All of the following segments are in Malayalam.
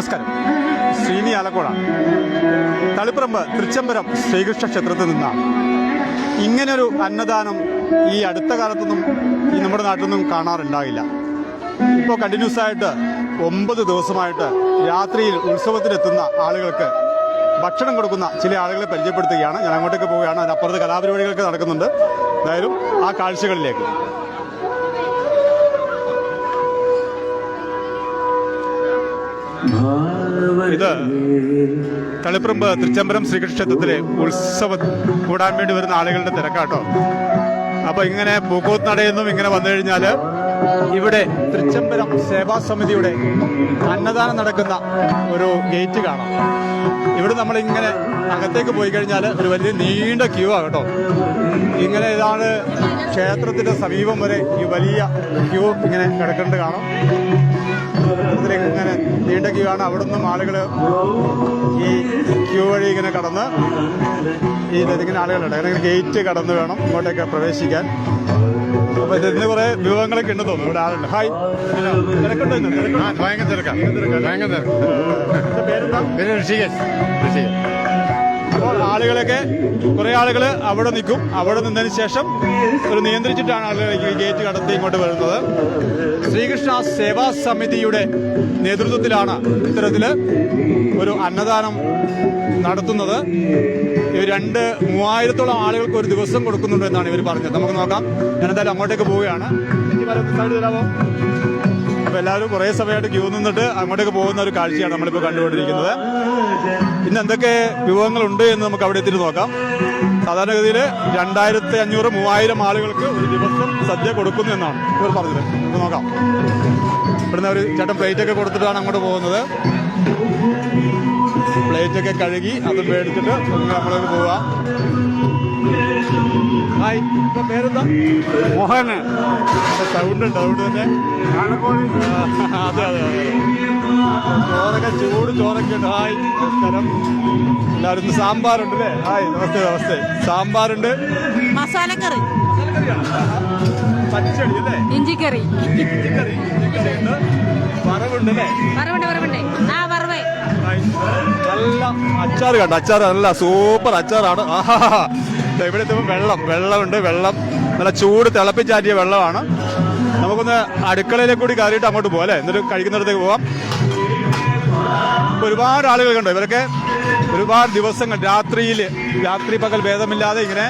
നമസ്കാരം. ശ്രീനി ആലക്കോട തളിപ്പറമ്പ് തൃച്ചംബരം ശ്രീകൃഷ്ണ ക്ഷേത്രത്തിൽ നിന്നാണ് ഇങ്ങനൊരു അന്നദാനം ഈ അടുത്ത കാലത്തൊന്നും ഈ നമ്മുടെ നാട്ടിലൊന്നും കാണാറുണ്ടാകില്ല ഇപ്പോൾ കണ്ടിന്യൂസ് ആയിട്ട് ഒമ്പത് ദിവസമായിട്ട് രാത്രിയിൽ ഉത്സവത്തിനെത്തുന്ന ആളുകൾക്ക് ഭക്ഷണം കൊടുക്കുന്ന ചില ആളുകളെ പരിചയപ്പെടുത്തുകയാണ്. ഞാൻ അങ്ങോട്ടേക്ക് പോവുകയാണ്. അതിനപ്പുറത്ത് കലാപരിപാടികളൊക്കെ നടക്കുന്നുണ്ട്. എന്തായാലും ആ കാഴ്ചകളിലേക്ക്. ഇത് തളിപ്രമ്പ് തൃച്ചംബരം ശ്രീകൃഷ്ണക്ഷേത്രത്തിലെ ഉത്സവം കൂടാൻ വേണ്ടി വരുന്ന ആളുകളുടെ തിരക്കാട്ടോ. അപ്പൊ ഇങ്ങനെ പൂക്കോത്ത് നടയെന്നും ഇങ്ങനെ വന്നു കഴിഞ്ഞാൽ ഇവിടെ തൃച്ചംബരം സേവാ സമിതിയുടെ അന്നദാനം നടക്കുന്ന ഒരു ഗേറ്റ് കാണാം. ഇവിടെ നമ്മൾ ഇങ്ങനെ അകത്തേക്ക് പോയി കഴിഞ്ഞാൽ ഒരു വലിയ നീണ്ട ക്യൂ ആണ് കേട്ടോ. ഇങ്ങനെ ഇതാണ് ക്ഷേത്രത്തിന്റെ സമീപം വരെ ഈ വലിയ ക്യൂ ഇങ്ങനെ കിടക്കേണ്ടത് കാണാം. ഇങ്ങനെ നീണ്ട ക്യൂ ആണ് അവിടെ നിന്നും ആളുകൾ ഈ ക്യൂ വഴി ഇങ്ങനെ കടന്ന് ഈ ഇതിങ്ങനെ ആളുകളുണ്ട്. അങ്ങനെ ഗേറ്റ് കടന്ന് വേണം ഇങ്ങോട്ടേക്ക് പ്രവേശിക്കാൻ. അപ്പൊ ഇതിന് കുറെ വിഭവങ്ങളൊക്കെ ഉണ്ട് തോന്നുന്നു. ഇവിടെ ആളുണ്ട്. ഹായ് തിരക്കുണ്ടോ? ഭയങ്കര തിരക്കാം. ഭയങ്കര തിരക്കാം. പേരെന്താ? ഋഷികേശ്. ഋഷികേശ്. അപ്പോൾ ആളുകളൊക്കെ കുറേ ആളുകൾ അവിടെ നിൽക്കും. അവിടെ നിന്നതിന് ശേഷം ഒരു നിയന്ത്രിച്ചിട്ടാണ് ആളുകൾ ഈ ഗേറ്റ് കടത്തി ഇങ്ങോട്ട് വരുന്നത്. ശ്രീകൃഷ്ണ സേവാ സമിതിയുടെ നേതൃത്വത്തിലാണ് ഇത്തരത്തിൽ ഒരു അന്നദാനം നടത്തുന്നത്. ഇവർ രണ്ട് മൂവായിരത്തോളം ആളുകൾക്ക് ഒരു ദിവസം കൊടുക്കുന്നുണ്ട് എന്നാണ് ഇവർ പറഞ്ഞത്. നമുക്ക് നോക്കാം. ഞാൻ എന്തായാലും അങ്ങോട്ടേക്ക് പോവുകയാണ്. side തരാമോ? അപ്പൊ എല്ലാവരും കുറെ സമയമായിട്ട് ക്യൂ നിന്നിട്ട് അങ്ങോട്ടേക്ക് പോകുന്ന ഒരു കാഴ്ചയാണ് നമ്മളിപ്പോൾ കണ്ടുകൊണ്ടിരിക്കുന്നത്. ഇന്ന് എന്തൊക്കെ വിഭവങ്ങളുണ്ട് എന്ന് നമുക്ക് അവിടെ എത്തിയിട്ട് നോക്കാം. സാധാരണഗതിയിൽ രണ്ടായിരത്തി അഞ്ഞൂറ് മൂവായിരം ആളുകൾക്ക് ഒരു ദിവസം സദ്യ കൊടുക്കുന്നു എന്നാണ് ഇവർ പറഞ്ഞത്. നമുക്ക് നോക്കാം. ഇവിടുന്ന് ഒരു ചേട്ടൻ പ്ലേറ്റ് ഒക്കെ കൊടുത്തിട്ടാണ് അങ്ങോട്ട് പോകുന്നത്. പ്ലേറ്റ് ഒക്കെ കഴുകി അത് മേടിച്ചിട്ട് നമ്മളൊക്കെ പോവാം. ഹായ് ഇപ്പൊ പേരെന്താ? മോഹന്. സൗണ്ട് ഉണ്ട് അതുകൊണ്ട് തന്നെ. അതെ അതെ അതെ. ചോറൊക്കെ ചൂട് ചോറൊക്കെ ഉണ്ട്. ഹായ് നമസ്കാരം. എല്ലാവരും സാമ്പാറുണ്ട് അല്ലേ? ഹായ് നമസ്തേ നമസ്തേ. സാമ്പാറുണ്ട്. മസാലക്കറി. പച്ചടി അല്ലേ? ഇഞ്ചിക്കറി. ഇഞ്ചിക്കറി. ഇഞ്ചിക്കറി ഉണ്ട്. വറവുണ്ട് അല്ലേ? വറവുണ്ട് വറവുണ്ട്. ആ വറവേ. നല്ല അച്ചാർ കണ്ട? അച്ചാർ നല്ല സൂപ്പർ അച്ചാറാണ്. ആഹാ ഇവിടെ എത്തുമ്പോൾ വെള്ളം വെള്ളമുണ്ട് വെള്ളം. നല്ല ചൂട് തിളപ്പിച്ചാറ്റിയ വെള്ളമാണ്. നമുക്കൊന്ന് അടുക്കളയിലേക്ക് കൂടി കയറിയിട്ട് അങ്ങോട്ട് പോകാം അല്ലേ? എന്നിട്ട് കഴിക്കുന്നിടത്തേക്ക് പോവാം. ഒരുപാട് ആളുകൾ കണ്ടോ? ഇവരൊക്കെ ഒരുപാട് ദിവസങ്ങൾ രാത്രിയിൽ രാത്രി പകൽ ഭേദമില്ലാതെ ഇങ്ങനെ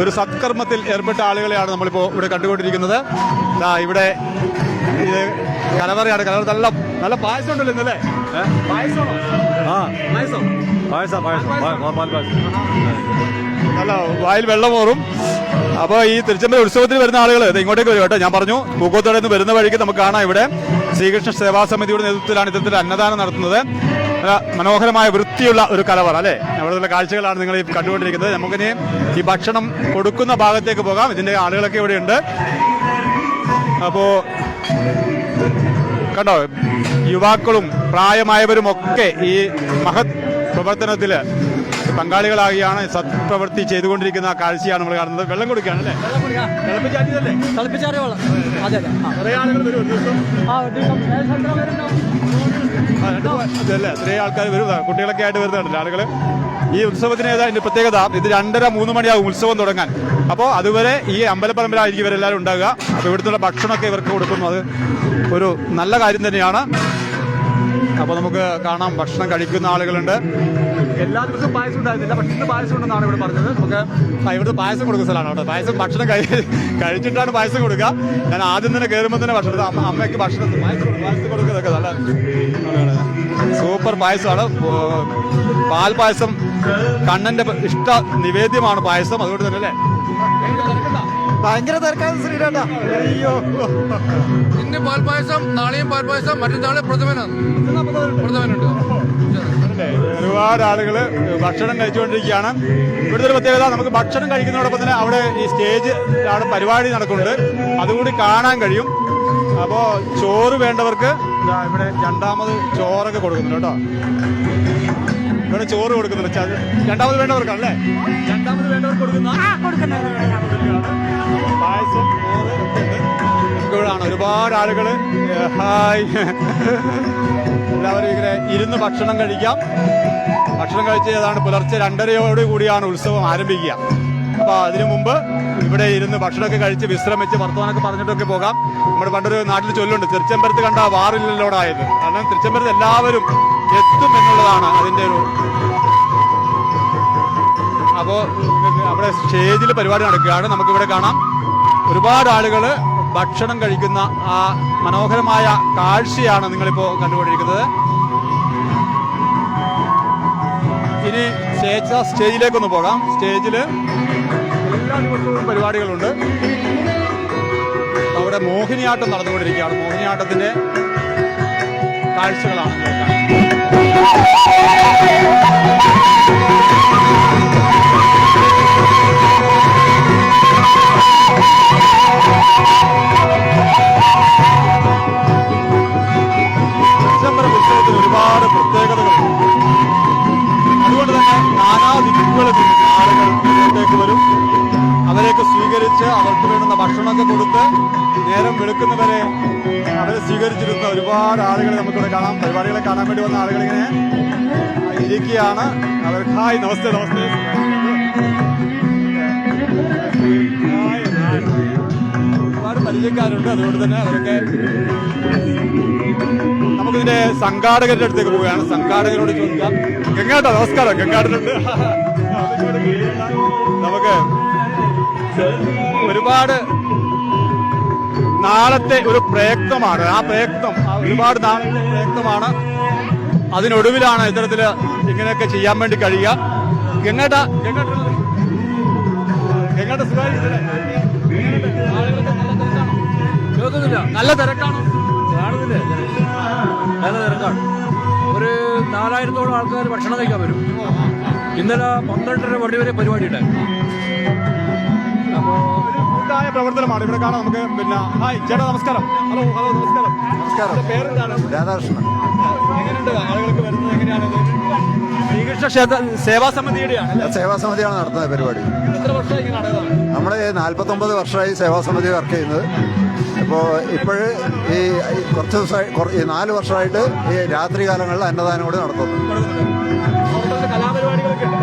ഒരു സത്കർമ്മത്തിൽ ഏർപ്പെട്ട ആളുകളെയാണ് നമ്മളിപ്പോൾ ഇവിടെ കണ്ടുകൊണ്ടിരിക്കുന്നത്. ഇവിടെ ഇത് കലവറയാണ്. കലവറ നല്ല നല്ല പായസം ഉണ്ടല്ലോ ഇന്നല്ലേ? പായസമാണോ ആ. പായസം? പായസം പായസം. പാൽ പായസം. നല്ല വായിൽ വെള്ളം ഓറും അപ്പോൾ ഈ തിരുച്ചമ്പല ഉത്സവത്തിന് വരുന്ന ആളുകൾ ഇങ്ങോട്ടേക്ക് വരും കേട്ടോ. ഞാൻ പറഞ്ഞു പൂക്കോത്തോടെ നിന്ന് വരുന്ന വഴിക്ക് നമുക്ക് കാണാം ഇവിടെ ശ്രീകൃഷ്ണ സേവാ സമിതിയുടെ നേതൃത്വത്തിലാണ് ഇത്തരത്തിൽ അന്നദാനം നടത്തുന്നത്. മനോഹരമായ വൃത്തിയുള്ള ഒരു കലവറ അല്ലേ? അവിടെയുള്ള കാഴ്ചകളാണ് നിങ്ങൾ ഈ കണ്ടുകൊണ്ടിരിക്കുന്നത്. നമുക്കിനി ഈ ഭക്ഷണം കൊടുക്കുന്ന ഭാഗത്തേക്ക് പോകാം. ഇതിന്റെ ആളുകളൊക്കെ ഇവിടെ ഉണ്ട്. അപ്പോ കണ്ടോ യുവാക്കളും പ്രായമായവരും ഒക്കെ ഈ മഹത് പ്രവർത്തനത്തിൽ പങ്കാളികളാകിയാണ് സത്പ്രവൃത്തി ചെയ്തുകൊണ്ടിരിക്കുന്ന കാഴ്ചയാണ് നമ്മൾ കാണുന്നത്. വെള്ളം കൊടുക്കുകയാണ് അല്ലേ? തിളപ്പിച്ചാറ്റിയതല്ലേ? തിളപ്പിച്ചാറിയ വെള്ളം. അതെ അതെ. ആ. കുറേ ആളുകൾ വരും ഒരു ദിവസം. ആ ഒരു ദിവസം. ഇത്രയും ആൾക്കാർ വരും. കുട്ടികളൊക്കെ ആയിട്ട് വരുന്നുണ്ടല്ലോ ആളുകൾ ഈ ഉത്സവത്തിന് ഏതാ ഇതിന്റെ പ്രത്യേകത? ഇത് രണ്ടര മൂന്ന് മണിയാകും ഉത്സവം തുടങ്ങാൻ. അപ്പോൾ അതുവരെ ഈ അമ്പലപ്പറമ്പിലായിരിക്കും ഇവരെല്ലാവരും ഉണ്ടാകുക. അപ്പോൾ ഇവിടുത്തെ ഭക്ഷണമൊക്കെ ഇവർക്ക് കൊടുക്കുന്നു. അത് ഒരു നല്ല കാര്യം തന്നെയാണ്. അപ്പോൾ നമുക്ക് കാണാം. ഭക്ഷണം കഴിക്കുന്ന ആളുകളുണ്ട്. എല്ലാ ദിവസവും പായസം ഉണ്ടായിരുന്നില്ല പക്ഷേ ഇന്ന് പായസം ഉണ്ടെന്നാണ് ഇവിടെ പറഞ്ഞത്. നമുക്ക് ഇവിടുത്തെ പായസം കൊടുക്കുന്ന സ്ഥലമാണ് കേട്ടോ. പായസം ഭക്ഷണം കഴി കഴിച്ചിട്ടാണ് പായസം കൊടുക്കുക. ഞാൻ ആദ്യം തന്നെ കയറുമ്പോൾ തന്നെ ഭക്ഷണം അമ്മ അമ്മയ്ക്ക് ഭക്ഷണം പായസം പായസം കൊടുക്കുന്നതൊക്കെ നല്ല സൂപ്പർ പായസമാണ്. പാൽ പായസം കണ്ണന്റെ ഇഷ്ട നിവേദ്യമാണ് പായസം. അതുകൊണ്ട് തന്നെ അല്ലേ? ഭയങ്കര തിരക്കാണ് ശ്രീരാട്ട അയ്യോ. ഇന്ന് പാൽപായസം നാളെയും പാൽപായസം മറ്റന്നാളെ പ്രഥമനാണ്. പ്രഥമനുണ്ട്? ഒരുപാട് ആളുകൾ ഭക്ഷണം കഴിച്ചുകൊണ്ടിരിക്കുകയാണ്. ഇവിടുത്തെ ഒരു പ്രത്യേകത നമുക്ക് ഭക്ഷണം കഴിക്കുന്നതോടൊപ്പം തന്നെ അവിടെ ഈ സ്റ്റേജ് അവിടെ പരിപാടി നടക്കുന്നുണ്ട്. അതുകൂടി കാണാൻ കഴിയും. അപ്പോൾ ചോറ് വേണ്ടവർക്ക് ഇവിടെ രണ്ടാമത് ചോറൊക്കെ കൊടുക്കുന്നുണ്ട് കേട്ടോ. ഇവിടെ ചോറ് കൊടുക്കുന്നുണ്ട്. രണ്ടാമത് രണ്ടാമത് വേണ്ടവർക്കാണല്ലേ? രണ്ടാമത് വേണ്ടവർക്ക് കൊടുക്കുന്ന പായസം ചോറ് തിരക്കുകളാണ് ഒരുപാട് ആളുകൾ ഹായ്. എല്ലാവരും ഇങ്ങനെ ഇരുന്ന് ഭക്ഷണം കഴിക്കാം. ഭക്ഷണം കഴിച്ച് ഏതാണ് പുലർച്ചെ രണ്ടരയോട് കൂടിയാണ് ഉത്സവം ആരംഭിക്കുക. അപ്പൊ അതിനു മുമ്പ് ഇവിടെ ഇരുന്ന് ഭക്ഷണമൊക്കെ കഴിച്ച് വിശ്രമിച്ച് വർത്തമാനമൊക്കെ പറഞ്ഞിട്ടൊക്കെ പോകാം. നമ്മുടെ പണ്ടൊരു നാട്ടിൽ ചൊല്ലുണ്ട് തിരുച്ചമ്പരത്ത് കണ്ട വാറില്ലോടായത് കാരണം തിരുച്ചമ്പരത്ത് എല്ലാവരും എത്തും എന്നുള്ളതാണ് അതിന്റെ ഒരു അപ്പോ അവിടെ സ്റ്റേജിൽ പരിപാടി നടക്കുകയാണ്. നമുക്കിവിടെ കാണാം. ഒരുപാട് ആളുകൾ ഭക്ഷണം കഴിക്കുന്ന ആ മനോഹരമായ കാഴ്ചയാണ് നിങ്ങളിപ്പോ കണ്ടുകൊണ്ടിരിക്കുന്നത്. ഇനി സ്റ്റേജ് സ്റ്റേജിലേക്കൊന്ന് പോകാം. സ്റ്റേജിൽ എല്ലാ ദിവസവും പരിപാടികളുണ്ട്. അവിടെ മോഹിനിയാട്ടം നടന്നുകൊണ്ടിരിക്കുകയാണ്. മോഹിനിയാട്ടത്തിന്റെ കാഴ്ചകളാണ്. ഡിസംബർ ഉത്സവത്തിന് ഒരുപാട് പ്രത്യേകതകളുണ്ട് അതുകൊണ്ട് തന്നെ നാനാ ദിക്കുകളിൽ നിന്ന് ആളുകൾ ഇങ്ങോട്ടേക്ക് വരും. അവരെയൊക്കെ സ്വീകരിച്ച് അവർക്ക് വേണ്ടുന്ന ഭക്ഷണമൊക്കെ കൊടുത്ത് നേരം വെളുക്കുന്നവരെ അവരെ സ്വീകരിച്ചിരുന്ന ഒരുപാട് ആളുകളെ നമുക്കിവിടെ കാണാം. പരിപാടികളെ കാണാൻ വേണ്ടി വന്ന ആളുകളിങ്ങനെ ഇരിക്കുകയാണ്. അവർ ഹായ് നമസ്തേ നമസ്തേ. Hi, hi. പരിചയക്കാരുണ്ട്. അതുകൊണ്ട് തന്നെ അവരൊക്കെ നമുക്കിതിന്റെ സംഘാടകരുടെ അടുത്തേക്ക് പോവുകയാണ്. സംഘാടകരോട് ചോദിക്കാം. ഗംഗാട്ട നമസ്കാരം. ഗംഗാട്ടനുണ്ട്. നമുക്ക് ഒരുപാട് നാളത്തെ ഒരു പ്രയത്നമാണ്. ആ പ്രയത്നം ഒരുപാട് നാളത്തെ പ്രയത്നമാണ്. അതിനൊടുവിലാണ് ഇത്തരത്തിൽ ഇങ്ങനെയൊക്കെ ചെയ്യാൻ വേണ്ടി കഴിയുക. ഗംഗാട്ട ഗംഗാട്ട ഗംഗാട്ട സുഖമായിരിക്കുന്നില്ലേ? കേൾക്കുന്നില്ല നല്ല തിരക്കാണ്. കാണുന്നില്ലേ. നല്ല തിരക്കാണ്. ഒരു നാലായിരത്തോളം ആൾക്കാർ ഭക്ഷണം കഴിക്കാൻ വരും. ഇന്നലെ പന്ത്രണ്ടര മണി വരെ പരിപാടി ഉണ്ടായിരുന്നു. കൂട്ടായ പ്രവർത്തനമാണ്. ഇവിടെ കാണാം നമുക്ക് പിന്നെ. ഹായ് ചേട്ടാ നമസ്കാരം. ഹലോ ഹലോ നമസ്കാരം. നമസ്കാരം. പേരെന്താണ്? രാധാകൃഷ്ണൻ. എങ്ങനെയുണ്ട്? ആളുകൾക്ക് വരുന്നത് എങ്ങനെയാണ്? ശ്രീകൃഷ്ണ ക്ഷേത്ര സേവാ സമിതിയുടെയാണ് അല്ലേ? സേവാ സമിതിയാണ് നടത്തുന്നത് പരിപാടി. നമ്മൾ വർഷമായി ഒമ്പത് വർഷമായി സേവാ സമിതി വർക്ക് ചെയ്യുന്നത്. ഇപ്പോൾ ഇപ്പോഴ് ഈ കുറച്ച് ദിവസമായി നാല് വർഷമായിട്ട് ഈ രാത്രി കാലങ്ങളിൽ അന്നദാനം കൂടി നടത്തുന്നു.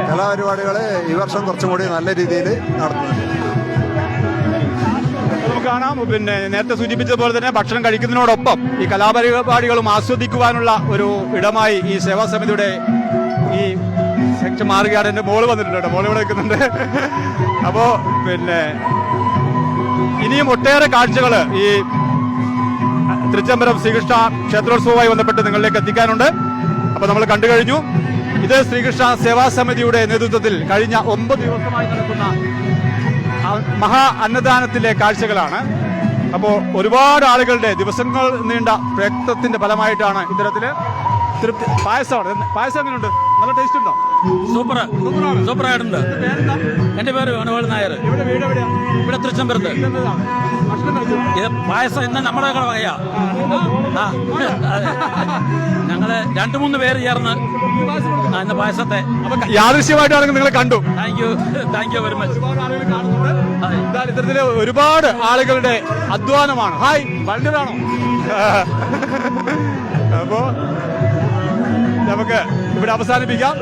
കലാപരിപാടികൾ ഈ വർഷം കുറച്ചും കൂടി നല്ല രീതിയിൽ നടത്തുന്നുണ്ട് കാണാം. പിന്നെ നേരത്തെ സൂചിപ്പിച്ചതുപോലെ തന്നെ ഭക്ഷണം കഴിക്കുന്നതിനോടൊപ്പം ഈ കലാപരിപാടികളും ആസ്വദിക്കുവാനുള്ള ഒരു ഇടമായി ഈ സേവാ സമിതിയുടെ ഈ സെക്ഷൻ മാറുകയാണ് എന്റെ മോൾ വന്നിട്ടുണ്ട് മോൾ ഇവിടെ നിൽക്കുന്നുണ്ട്. അപ്പോൾ പിന്നെ ഇനിയും ഒട്ടേറെ കാഴ്ചകൾ ഈ തൃച്ചംബരം ശ്രീകൃഷ്ണ ക്ഷേത്രോത്സവവുമായി ബന്ധപ്പെട്ട് നിങ്ങളിലേക്ക് എത്തിക്കാനുണ്ട്. അപ്പോൾ നമ്മൾ കണ്ടു കഴിഞ്ഞു. ഇത് ശ്രീകൃഷ്ണ സേവാ സമിതിയുടെ നേതൃത്വത്തിൽ കഴിഞ്ഞ ഒമ്പത് ദിവസമായി നടക്കുന്ന മഹാ അന്നദാനത്തിലെ കാഴ്ചകളാണ്. അപ്പോൾ ഒരുപാട് ആളുകളുടെ ദിവസങ്ങൾ നീണ്ട പ്രയത്നത്തിന്റെ ഫലമായിട്ടാണ് ഇത്തരത്തിൽ തൃപ്തി പായസമാണ് പായസം എങ്ങനെയുണ്ട് നല്ല ടേസ്റ്റ് ഉണ്ടോ? സൂപ്പർ സൂപ്പർ ആയിട്ടുണ്ട് എന്റെ പേര് വേണുഗോൾ നായർ. ഇവിടെ തൃശ്ശംപുരത്ത് ഇത് പായസം ഇന്ന് നമ്മുടെ വകയാ. ആ ഞങ്ങൾ രണ്ടു മൂന്ന് പേര് ചേർന്ന് ഇന്ന് പായസത്തെ അപ്പൊ യാദൃശ്യമായിട്ടാണെങ്കിൽ നിങ്ങളെ കണ്ടു. Thank you thank you very much ഇത്തരത്തിൽ ഒരുപാട് ആളുകളുടെ അധ്വാനമാണ്. ഹായ് വലുതാണോ അപ്പോ നമുക്ക് ഇവിടെ അവസാനിപ്പിക്കാം.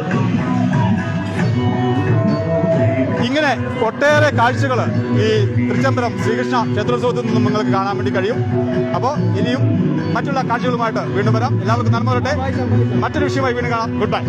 ഇങ്ങനെ ഒട്ടേറെ കാഴ്ചകൾ ഈ തൃച്ചംബരം ശ്രീകൃഷ്ണ ക്ഷേത്രോത്സവത്തിൽ നിന്നും നിങ്ങൾക്ക് കാണാൻ വേണ്ടി കഴിയും. അപ്പോൾ ഇനിയും മറ്റുള്ള കാഴ്ചകളുമായിട്ട് വീണ്ടും വരാം. എല്ലാവർക്കും നന്മ വരട്ടെ. മറ്റൊരു വിഷയമായി വീണ്ടും കാണാം. Good bye